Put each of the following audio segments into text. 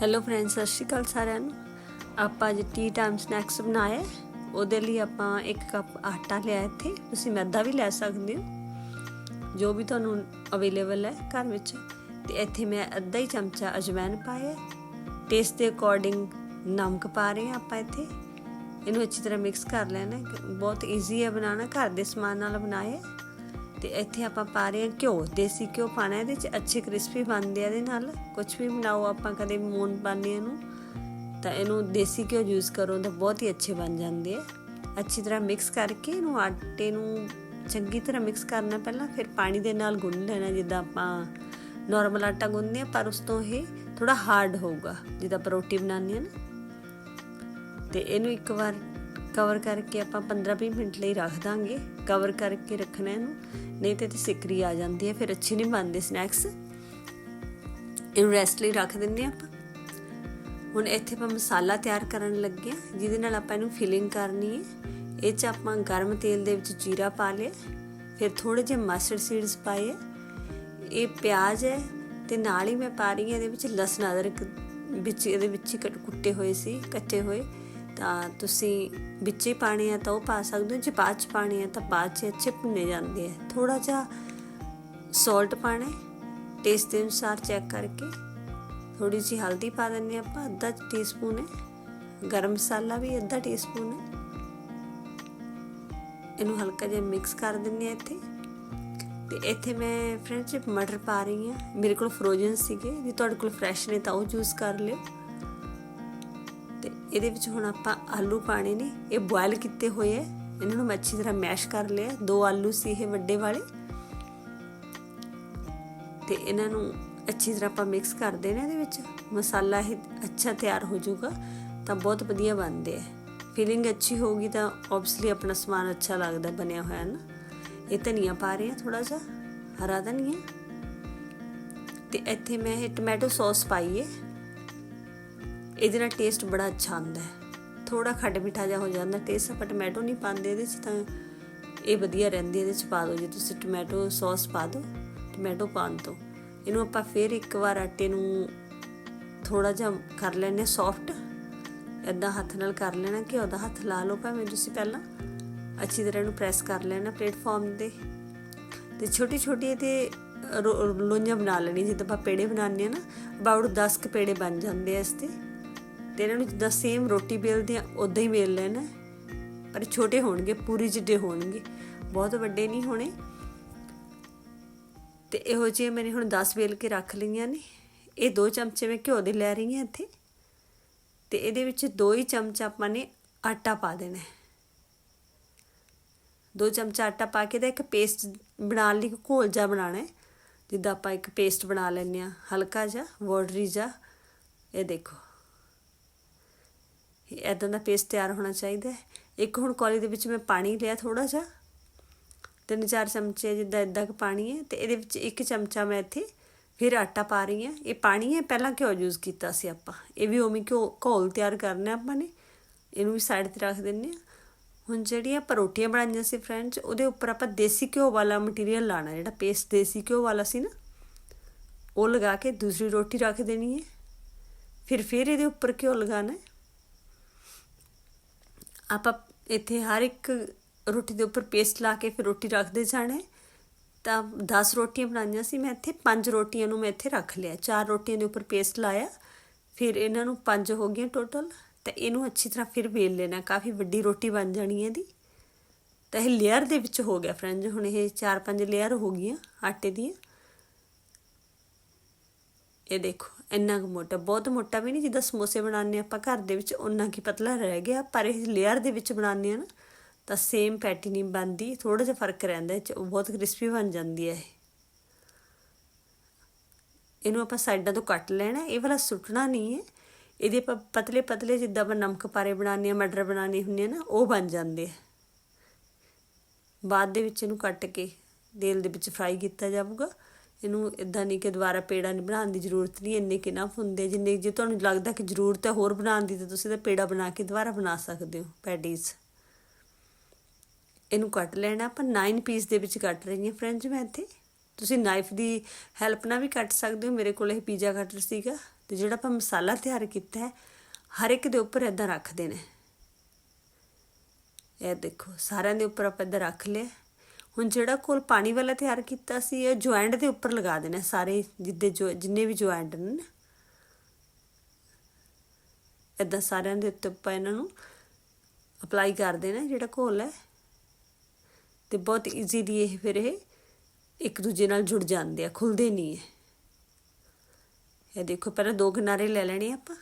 Hello friends ਸਤਿ ਸ਼੍ਰੀ ਅਕਾਲ ਸਾਰਿਆਂ ਨੂੰ। ਆਪਾਂ ਅੱਜ ਟੀ ਟਾਈਮ ਸਨੈਕਸ ਬਣਾਏ। ਉਹਦੇ ਲਈ ਆਪਾਂ 1 ਕੱਪ ਆਟਾ ਲਿਆ ਇੱਥੇ। ਤੁਸੀਂ ਮੈਦਾ ਵੀ ਲੈ ਸਕਦੇ ਹੋ। ਜੋ ਵੀ ਤੁਹਾਨੂੰ ਅਵੇਲੇਬਲ ਹੈ ਘਰ ਵਿੱਚ। ਤੇ ਇੱਥੇ ਮੈਂ ਅੱਧਾ ਹੀ ਚਮਚਾ ਅਜਵਾਇਣ ਪਾਇਆ ਟੇਸਟ ਦੇ ਅਕੋਰਡਿੰਗ ਨਮਕ ਪਾ ਰਹੇ ਹਾਂ ਆਪਾਂ ਇੱਥੇ। ਇਹਨੂੰ ਅੱਛੀ ਤਰ੍ਹਾਂ ਮਿਕਸ ਕਰ ਲੈਣਾ ਬਹੁਤ ਈਜ਼ੀ ਹੈ ਬਣਾਉਣਾ। ਘਰ ਦੇ ਸਮਾਨ ਨਾਲ ਬਣਾਏ ਤੇ ਇੱਥੇ ਆਪਾਂ ਪਾ ਰਹੇ ਹਾਂ ਘਿਓ, ਦੇਸੀ ਘਿਓ ਪਾਣਾ ਇਹਦੇ ਚ ਅੱਛੇ ਕ੍ਰਿਸਪੀ ਬਣਦੇ ਆ ਇਹਦੇ ਨਾਲ। ਕੁਝ ਵੀ ਬਣਾਓ, ਆਪਾਂ ਕਦੇ ਮੂਨ ਪਾਉਂਦੇ ਇਹਨੂੰ, ਤਾਂ ਇਹਨੂੰ ਦੇਸੀ ਘਿਓ ਯੂਜ਼ ਕਰੋ ਤਾਂ ਬਹੁਤ ਹੀ ਅੱਛੇ ਬਣ ਜਾਂਦੇ ਆ। ਅੱਛੀ ਤਰ੍ਹਾਂ ਮਿਕਸ ਕਰਕੇ ਇਹਨੂੰ ਆਟੇ ਨੂੰ ਚੰਗੀ ਤਰ੍ਹਾਂ ਮਿਕਸ ਕਰਨਾ ਪਹਿਲਾਂ, ਫਿਰ ਪਾਣੀ ਦੇ ਨਾਲ ਗੁੰਨ ਲੈਣਾ, ਜਿੱਦਾਂ ਆਪਾਂ ਨਾਰਮਲ ਆਟਾ ਗੁੰਨਦੇ ਆ ਪਰ ਉਸ ਤੋਂ ਇਹ ਥੋੜਾ ਹਾਰਡ ਹੋਊਗਾ। ਜਿੱਦਾਂ ਆਪਾਂ ਰੋਟੀ ਬਣਾਉਂਦੇ ਆ ਨਾ। ਤੇ ਇਹਨੂੰ ਇੱਕ ਵਾਰ ਕਵਰ ਕਰਕੇ ਆਪਾਂ 15-20 ਮਿੰਟ ਲਈ ਰੱਖ ਦਾਂਗੇ। ਕਵਰ ਕਰਕੇ ਰੱਖਣਾ ਇਹਨੂੰ। ਨਹੀਂ ਤੇ ਤੇ ਸਿਕਰੀ ਆ ਜਾਂਦੀ ਹੈ, ਫਿਰ ਅੱਛੀ ਨਹੀਂ ਬਣਦੇ ਸਨੈਕਸ ਇਹਨੂੰ ਰੈਸਟ ਲਈ ਰੱਖ ਦਿੰਦੇ ਹਾਂ ਆਪਾਂ। ਹੁਣ ਇੱਥੇ ਆਪਾਂ ਮਸਾਲਾ ਤਿਆਰ ਕਰਨ ਲੱਗੇ ਹਾਂ, ਜਿਹਦੇ ਨਾਲ ਆਪਾਂ ਇਹਨੂੰ ਫਿਲਿੰਗ ਕਰਨੀ ਹੈ। ਇਹ ਚ ਆਪਾਂ ਗਰਮ ਤੇਲ ਦੇ ਵਿੱਚ ਜੀਰਾ ਪਾ ਲਿਆ। ਫਿਰ ਥੋੜੇ ਜਿਹੇ ਮਸਟਰਡ ਸੀਡਸ ਪਾਏ ਇਹ ਪਿਆਜ਼ ਹੈ ਤੇ ਨਾਲ ਹੀ ਮੈਂ ਪਾ ਰਹੀ ਹਾਂ ਇਹਦੇ ਵਿੱਚ ਲਸਣ ਅਦਰਕ ਵਿੱਚ, ਇਹਦੇ ਵਿੱਚ ਹੀ ਕੱਟ- ਕੁੱਟੇ ਹੋਏ ਸੀ, ਕੱਟੇ ਹੋਏ। ਤਾਂ ਤੁਸੀਂ ਵਿੱਚ ਹੀ ਪਾਣੇ ਆ ਤਾਂ ਉਹ ਪਾ ਸਕਦੇ ਹੋ, ਜੇ ਬਾਅਦ ਚ ਪਾਣੇ ਆ ਤਾਂ ਬਾਅਦ ਚ ਅੱਛੇ ਭੁੰਨੇ ਜਾਂਦੇ ਆ। ਥੋੜਾ ਜਿਹਾ ਸਾਲਟ ਪਾਣਾ ਟੇਸਟ ਦੇ ਅਨੁਸਾਰ ਚੈੱਕ ਕਰਕੇ। ਥੋੜੀ ਜਿਹੀ ਹਲਦੀ ਪਾ ਦਿੰਦੇ ਹਾਂ ਆਪਾਂ, ਅੱਧਾ ਟੀਸਪੂਨ ਹੈ। ਗਰਮ ਮਸਾਲਾ ਵੀ ਅੱਧਾ ਟੀਸਪੂਨ ਹੈ। ਇਹਨੂੰ ਹਲਕਾ ਜਿਹਾ ਮਿਕਸ ਕਰ ਦਿੰਦੇ ਆ ਇੱਥੇ। ਤੇ ਇੱਥੇ ਮੈਂ ਫਰੈਂਡਸ ਮਟਰ ਪਾ ਰਹੀ ਹਾਂ। ਮੇਰੇ ਕੋਲ ਫਰੋਜ਼ਨ ਸੀਗੇ, ਜੇ ਤੁਹਾਡੇ ਕੋਲ ਫਰੈਸ਼ ਨੇ ਤਾਂ ਉਹ ਯੂਜ਼ ਕਰ ਲਿਓ। ਇਹਦੇ ਵਿੱਚ ਹੁਣ ਆਪਾਂ ਆਲੂ ਪਾਣੇ ਨੇ। ਇਹ ਬੋਇਲ ਕੀਤੇ ਹੋਏ ਐ। ਇਹਨਾਂ ਨੂੰ ਮੈਂ ਅੱਛੀ ਤਰ੍ਹਾਂ ਮੈਸ਼ ਕਰ ਲਿਆ ਦੋ ਆਲੂ ਸੀ ਇਹ ਵੱਡੇ ਵਾਲੇ। ਤੇ ਇਹਨਾਂ ਨੂੰ ਅੱਛੀ ਤਰ੍ਹਾਂ ਆਪਾਂ ਮਿਕਸ ਕਰ ਦੇਣਾ ਇਹਦੇ ਵਿੱਚ। ਮਸਾਲਾ ਇਹ ਅੱਛਾ ਤਿਆਰ ਹੋ ਜਾਊਗਾ, ਤਾਂ ਬਹੁਤ ਵਧੀਆ ਬਣਦੇ ਆ ਫੀਲਿੰਗ ਅੱਛੀ ਹੋਊਗੀ ਤਾਂ ਆਬਵੀਅਸਲੀ ਆਪਣਾ ਸਮਾਨ ਅੱਛਾ ਲੱਗਦਾ, ਬਣਿਆ ਹੋਇਆ ਨਾ। ਇਹ ਧਨੀਆ ਪਾ ਰਹੇ ਆ ਥੋੜਾ ਜਿਹਾ, ਹਰਾ ਧਨੀਆ। ਤੇ ਇੱਥੇ ਮੈਂ ਇਹ ਟੋਮੈਟੋ ਸੌਸ ਪਾਈ ਹੈ ਇਹਦੇ ਨਾਲ ਟੇਸਟ ਬੜਾ ਅੱਛਾ ਆਉਂਦਾ ਹੈ। ਥੋੜਾ ਖੱਟ ਮਿੱਠਾ ਜਿਹਾ ਹੋ ਜਾਂਦਾ ਟੇਸਟ ਆਪਾਂ ਟੋਮੈਟੋ ਨਹੀਂ ਪਾਉਂਦੇ ਇਹਦੇ 'ਚ ਤਾਂ ਇਹ ਵਧੀਆ ਰਹਿੰਦੀ ਇਹਦੇ 'ਚ ਪਾ ਦਿਓ ਜੇ ਤੁਸੀਂ ਟੋਮੈਟੋ ਸੌਸ ਪਾ ਦਿਓ ਟੋਮੈਟੋ ਪਾਉਣ ਤੋਂ। ਇਹਨੂੰ ਆਪਾਂ ਫੇਰ ਇੱਕ ਵਾਰ ਆਟੇ ਨੂੰ ਥੋੜਾ ਜਿਹਾ ਕਰ ਲੈਣੇ ਸੌਫਟ ਇਦਾਂ ਹੱਥ ਨਾਲ ਕਰ ਲੈਣਾ ਕਿ ਉਹਦਾ ਹੱਥ ਲਾ ਲਓ ਭਾਵੇਂ ਤੁਸੀਂ ਪਹਿਲਾਂ। ਅੱਛੀ ਤਰ੍ਹਾਂ ਇਹਨੂੰ ਪ੍ਰੈਸ ਕਰ ਲੈਣਾ ਪਲੇਟਫਾਰਮ ਤੇ। ਤੇ ਛੋਟੀ ਛੋਟੀ ਇਹਦੇ ਰੋ- ਲੋਈਆਂ ਬਣਾ ਲੈਣੀ ਜਿੱਦਾਂ ਆਪਾਂ ਪੇੜੇ ਬਣਾਉਂਦੇ ਆ ਨਾ ਅਬਾਊਟ 10 ਕ ਪੇੜੇ ਬਣ ਜਾਂਦੇ ਆ ਇਸ ਤੇ। ਤੇ ਇਹਨਾਂ ਨੂੰ ਜਿੱਦਾਂ ਸੇਮ ਰੋਟੀ ਬੇਲਦੇ ਆ ਉਦਾਂ ਹੀ ਬੇਲ ਲੈਣਾ। ਪਰ ਛੋਟੇ ਹੋਣਗੇ, ਪੂਰੀ ਜਿੱਡੇ ਹੋਣਗੇ। ਬਹੁਤ ਵੱਡੇ ਨਹੀਂ ਹੋਣੇ। ਤੇ ਇਹੋ ਜਿਹੇ ਮੈਨੇ ਹੁਣ 10 ਬੇਲ ਕੇ ਰੱਖ ਲਈਆਂ ਨੇ। ਇਹ ਦੋ ਚਮਚੇ ਮੈਂ ਘਿਓ ਦੇ ਲੈ ਰਹੀ ਹਾਂ ਇੱਥੇ। ਤੇ ਇਹਦੇ ਵਿੱਚ ਦੋ ਹੀ ਚਮਚਾ ਆਪਾਂ ਨੇ ਆਟਾ ਪਾ ਦੇਣਾ ਹੈ। ਦੋ ਚਮਚਾ ਆਟਾ ਪਾ ਕੇ ਦਾ ਇੱਕ ਪੇਸਟ ਬਣਾਉਣ ਲਈ ਘੋਲ ਜਾ ਬਣਾਉਣਾ ਹੈ। ਜਿੱਦਾਂ ਆਪਾਂ ਇੱਕ ਪੇਸਟ ਬਣਾ ਲੈਂਦੇ ਆ ਹਲਕਾ ਜਿਹਾ ਵਾਟਰੀ ਜਿਹਾ। ਇਹ ਦੇਖੋ। ਇਦਾਂ ਦਾ ਪੇਸਟ ਤਿਆਰ ਹੋਣਾ ਚਾਹੀਦਾ ਹੈ। ਇੱਕ ਹੁਣ ਕੌਲੀ ਦੇ ਵਿੱਚ ਮੈਂ ਪਾਣੀ ਲਿਆ ਥੋੜਾ ਜਿਹਾ। ਤਿੰਨ ਚਾਰ ਚਮਚੇ ਜਿੱਦਾਂ ਇਦਾਂ ਕੁ ਪਾਣੀ ਹੈ ਤੇ ਇਹਦੇ ਵਿੱਚ ਇੱਕ ਚਮਚਾ ਮੈਂ ਇੱਥੇ ਫਿਰ ਆਟਾ ਪਾ ਰਹੀ ਹਾਂ। ਇਹ ਪਾਣੀ ਹੈ, ਪਹਿਲਾਂ ਘਿਓ ਯੂਜ਼ ਕੀਤਾ ਸੀ ਆਪਾਂ। ਇਹ ਵੀ ਉਵੇਂ ਘਿਓ, ਘੋਲ ਤਿਆਰ ਕਰਨਾ ਆਪਾਂ ਨੇ। ਇਹਨੂੰ ਵੀ ਸਾਈਡ ਤੇ ਰੱਖ ਦਿੰਨੇ ਆ ਹੁਣ ਜਿਹੜੀਆਂ ਆਪਾਂ ਰੋਟੀਆਂ ਬਣਾਈਆਂ ਸੀ ਫਰੈਂਡਸ ਉਹਦੇ ਉੱਪਰ ਆਪਾਂ ਦੇਸੀ ਘਿਓ ਵਾਲਾ ਮਟੀਰੀਅਲ ਲਾਣਾ ਜਿਹੜਾ ਪੇਸਟ ਦੇਸੀ ਘਿਓ ਵਾਲਾ ਸੀ ਨਾ, ਉਹ ਲਗਾ ਕੇ ਦੂਸਰੀ ਰੋਟੀ ਰੱਖ ਦੇਣੀ ਹੈ। ਫਿਰ ਫਿਰ ਇਹਦੇ ਉੱਪਰ ਘਿਓ ਲਗਾਣਾ ਹੈ। ਆਪਾਂ ਇੱਥੇ ਹਰ ਇੱਕ ਰੋਟੀ ਦੇ ਉੱਪਰ ਪੇਸਟ ਲਾ ਕੇ ਫਿਰ ਰੋਟੀ ਰੱਖਦੇ ਜਾਣਾ ਤਾਂ 10 ਰੋਟੀਆਂ ਬਣਾਈਆਂ ਸੀ, ਮੈਂ ਇੱਥੇ 5 ਰੋਟੀਆਂ ਨੂੰ ਮੈਂ ਇੱਥੇ ਰੱਖ ਲਿਆ। ਚਾਰ ਰੋਟੀਆਂ ਦੇ ਉੱਪਰ ਪੇਸਟ ਲਾਇਆ, ਫਿਰ ਇਹਨਾਂ ਨੂੰ 5 ਹੋ ਗਈਆਂ ਟੋਟਲ ਤਾਂ ਇਹਨੂੰ ਅੱਛੀ ਤਰ੍ਹਾਂ ਫਿਰ ਵੇਲ ਲੈਣਾ। ਕਾਫੀ ਵੱਡੀ ਰੋਟੀ ਬਣ ਜਾਣੀ ਹੈ ਇਹਦੀ। ਤਾਂ ਇਹ ਲੇਅਰ ਦੇ ਵਿੱਚ ਹੋ ਗਿਆ ਫਰੈਂਡ ਹੁਣ ਇਹ 4-5 ਲੇਅਰ ਹੋ ਗਈਆਂ ਆਟੇ ਦੀਆਂ। ਇਹ ਦੇਖੋ, ਇੰਨਾ ਕੁ ਮੋਟਾ, ਬਹੁਤ ਮੋਟਾ ਵੀ ਨਹੀਂ ਜਿੱਦਾਂ ਸਮੋਸੇ ਬਣਾਉਂਦੇ ਆਪਾਂ ਘਰ ਦੇ ਵਿੱਚ ਉਨਾ ਕੀ ਪਤਲਾ ਰਹਿ ਗਿਆ, ਪਰ ਇਹ ਲੇਅਰ ਦੇ ਵਿੱਚ ਬਣਾਉਂਦੇ ਆ ਨਾ, ਤਾਂ ਸੇਮ ਪੈਟੀ ਨਹੀਂ ਬਣਦੀ ਥੋੜਾ ਜਿਹਾ ਫ਼ਰਕ ਰਹਿੰਦਾ 'ਚ, ਉਹ ਬਹੁਤ ਕ੍ਰਿਸਪੀ ਬਣ ਜਾਂਦੀ ਹੈ ਇਹ। ਇਹਨੂੰ ਆਪਾਂ ਸਾਈਡਾਂ ਤੋਂ ਕੱਟ ਲੈਣਾ, ਇਹ ਵਾਲਾ ਸੁੱਟਣਾ ਨਹੀਂ ਹੈ, ਇਹਦੇ ਆਪਾਂ ਪਤਲੇ ਪਤਲੇ ਜਿੱਦਾਂ ਆਪਾਂ ਨਮਕ ਪਾਰੇ ਬਣਾਉਂਦੇ ਆ ਮਟਰ ਬਣਾਉਣੇ ਹੁੰਦੇ ਆ ਨਾ, ਉਹ ਬਣ ਜਾਂਦੇ ਆ। ਬਾਅਦ ਦੇ ਵਿੱਚ ਇਹਨੂੰ ਕੱਟ ਕੇ ਤੇਲ ਦੇ ਵਿੱਚ ਫਰਾਈ ਕੀਤਾ ਜਾਊਗਾ ਇਹਨੂੰ ਇਦਾਂ ਨਹੀਂ ਕਿ ਦੁਬਾਰਾ ਪੇੜਾ ਨਹੀਂ ਬਣਾਉਣ ਦੀ ਜ਼ਰੂਰਤ ਨਹੀਂ, ਇੰਨੇ ਕਿ ਨਾ ਹੁੰਦੇ। ਜਿੰਨੇ ਜੇ ਤੁਹਾਨੂੰ ਲੱਗਦਾ ਕਿ ਜ਼ਰੂਰਤ ਹੈ ਹੋਰ ਬਣਾਉਣ ਦੀ, ਤਾਂ ਤੁਸੀਂ ਤਾਂ ਪੇੜਾ ਬਣਾ ਕੇ ਦੁਬਾਰਾ ਬਣਾ ਸਕਦੇ ਹੋ ਪੈਡੀਜ਼ ਇਹਨੂੰ ਕੱਟ ਲੈਣਾ, ਆਪਾਂ 9 ਪੀਸ ਦੇ ਵਿੱਚ ਕੱਟ ਰਹੀ ਹਾਂ ਫਰੈਂਡਸ ਮੈਂ ਇੱਥੇ। ਤੁਸੀਂ ਨਾਈਫ ਦੀ ਹੈਲਪ ਨਾਲ ਵੀ ਕੱਟ ਸਕਦੇ ਹੋ, ਮੇਰੇ ਕੋਲ ਇਹ ਪੀਜ਼ਾ ਕਟਰ ਸੀਗਾ। ਤੇ ਜਿਹੜਾ ਆਪਾਂ ਮਸਾਲਾ ਤਿਆਰ ਕੀਤਾ ਹੈ, ਹਰ ਇੱਕ ਦੇ ਉੱਪਰ ਇਦਾਂ ਰੱਖ ਦੇਣਾ ਇਹ ਦੇਖੋ, ਸਾਰਿਆਂ ਦੇ ਉੱਪਰ ਆਪਾਂ ਇਦਾਂ ਰੱਖ ਲਿਆ। ਹੁਣ ਜਿਹੜਾ ਕੋਲ ਪਾਣੀ ਵਾਲਾ ਤਿਆਰ ਕੀਤਾ ਸੀ, ਇਹ ਜੁਆਇੰਟ ਦੇ ਉੱਪਰ ਲਗਾ ਦੇਣਾ ਸਾਰੇ, ਜਿੱਦੇ ਜੋ, ਜਿੰਨੇ ਵੀ ਜੁਆਇੰਟ ਨੇ ਨਾ। ਸਾਰਿਆਂ ਦੇ ਉੱਤੇ ਆਪਾਂ ਇਹਨਾਂ ਨੂੰ ਅਪਲਾਈ ਕਰ ਦੇਣਾ, ਜਿਹੜਾ ਘੋਲ ਹੈ। ਤੇ ਬਹੁਤ ਈਜ਼ੀਲੀ ਇਹ ਫਿਰ ਇਹ ਇੱਕ ਦੂਜੇ ਨਾਲ ਜੁੜ ਜਾਂਦੇ ਆ, ਖੁੱਲਦੇ ਨਹੀਂ ਹੈ। ਇਹ ਦੇਖੋ, ਪਹਿਲਾਂ ਦੋ ਕਿਨਾਰੇ ਲੈ ਲੈਣੇ ਆਪਾਂ।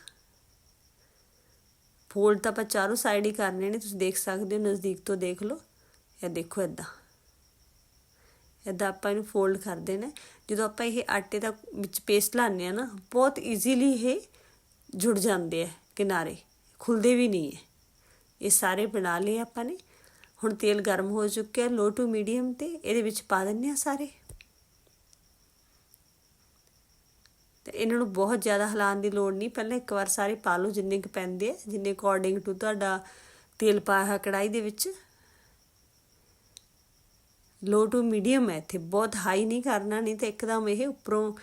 ਫੋਲਡ ਤਾਂ ਆਪਾਂ ਚਾਰੋਂ ਸਾਈਡ ਹੀ ਕਰਨੇ ਨੇ, ਤੁਸੀਂ ਦੇਖ ਸਕਦੇ ਹੋ, ਨਜ਼ਦੀਕ ਤੋਂ ਦੇਖ ਲਓ। ਇਹ ਦੇਖੋ ਇਦਾਂ ਇਦਾਂ ਆਪਾਂ ਇਹਨੂੰ ਫੋਲਡ ਕਰ ਦੇਣਾ ਜਦੋਂ ਆਪਾਂ ਇਹ ਆਟੇ ਦਾ ਵਿੱਚ ਪੇਸਟ ਲਾਉਂਦੇ ਆ ਨਾ, ਬਹੁਤ ਈਜ਼ੀਲੀ ਇਹ ਜੁੜ ਜਾਂਦੇ ਆ ਕਿਨਾਰੇ, ਖੁੱਲਦੇ ਵੀ ਨਹੀਂ ਹੈ। ਇਹ ਸਾਰੇ ਬਣਾ ਲਏ ਆਪਾਂ ਨੇ। ਹੁਣ ਤੇਲ ਗਰਮ ਹੋ ਚੁੱਕਿਆ ਲੋ ਟੂ ਮੀਡੀਅਮ ਤੇ ਇਹਦੇ ਵਿੱਚ ਪਾ ਦਿੰਨੇ ਆ ਸਾਰੇ। ਤੇ ਇਹਨਾਂ ਨੂੰ ਬਹੁਤ ਜ਼ਿਆਦਾ ਹਿਲਾਉਣ ਦੀ ਲੋੜ ਨਹੀਂ, ਪਹਿਲਾਂ ਇੱਕ ਵਾਰ ਸਾਰੇ ਪਾ ਲਓ ਜਿੰਨੇ ਕੁ ਪੈਂਦੇ ਆ, ਜਿੰਨੇ ਅਕੋਰਡਿੰਗ ਟੂ ਤੁਹਾਡਾ ਤੇਲ ਪਾਇਆ ਹੈ ਕੜਾਈ ਦੇ ਵਿੱਚ। ਲੋ ਟੂ ਮੀਡੀਅਮ ਹੈ ਇੱਥੇ, ਬਹੁਤ ਹਾਈ ਨਹੀਂ ਕਰਨਾ, ਨਹੀਂ ਤਾਂ ਇੱਕਦਮ ਇਹ ਉੱਪਰੋਂ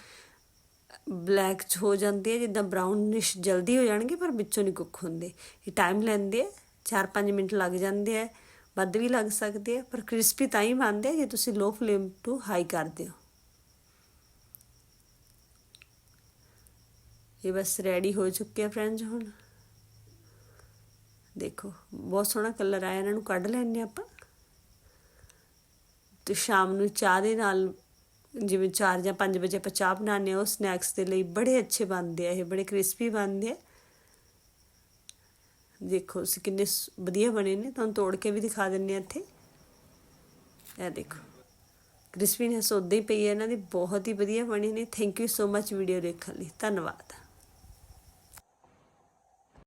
ਬਲੈਕ ਚ ਹੋ ਜਾਂਦੀ ਹੈ, ਜਿੱਦਾਂ ਬ੍ਰਾਊਨਿਸ਼ ਜਲਦੀ ਹੋ ਜਾਣਗੇ, ਪਰ ਵਿੱਚੋਂ ਨਹੀਂ ਕੁੱਕ ਹੁੰਦੇ। ਇਹ ਟਾਈਮ ਲੈਂਦੇ ਆ 4-5 ਮਿੰਟ ਲੱਗ ਜਾਂਦੇ ਆ ਵੱਧ ਵੀ ਲੱਗ ਸਕਦੇ ਆ ਪਰ ਕ੍ਰਿਸਪੀ ਤਾਂ ਹੀ ਬਣਦੇ ਆ ਜੇ ਤੁਸੀਂ ਲੋ ਫਲੇਮ ਟੂ ਹਾਈ ਕਰਦੇ ਹੋ। ਇਹ ਬਸ ਰੈਡੀ ਹੋ ਚੁੱਕੇ ਆ ਫਰੈਂਡਸ ਹੁਣ। ਦੇਖੋ, ਬਹੁਤ ਸੋਹਣਾ ਕਲਰ ਆਇਆ, ਇਹਨਾਂ ਨੂੰ ਕੱਢ ਲੈਣੇ ਆਪਾਂ। ਤੇ ਸ਼ਾਮ ਨੂੰ ਚਾਹ ਦੇ ਨਾਲ ਜਿਵੇਂ 4 ਜਾਂ 5 ਵਜੇ ਆਪਾਂ ਚਾਹ ਬਣਾਉਂਦੇ ਆ ਉਹ ਸਨੈਕਸ ਦੇ ਲਈ ਬੜੇ ਅੱਛੇ ਬਣਦੇ ਆ, ਇਹ ਬੜੇ ਕ੍ਰਿਸਪੀ ਬਣਦੇ ਆ। ਦੇਖੋ ਸੀ ਕਿੰਨੇ ਸ- ਵਧੀਆ ਬਣੇ ਨੇ, ਤੁਹਾਨੂੰ ਤੋੜ ਕੇ ਵੀ ਦਿਖਾ ਦਿੰਨੇ ਆ ਇੱਥੇ। ਇਹ ਦੇਖੋ ਕ੍ਰਿਸਪੀਨੈਸ ਉਦਾਂ ਹੀ ਪਈ ਹੈ, ਇਹਨਾਂ ਦੀ ਬਹੁਤ ਹੀ ਵਧੀਆ ਬਣੇ ਨੇ। Thank you so much video ਦੇਖਣ ਲਈ। ਧੰਨਵਾਦ।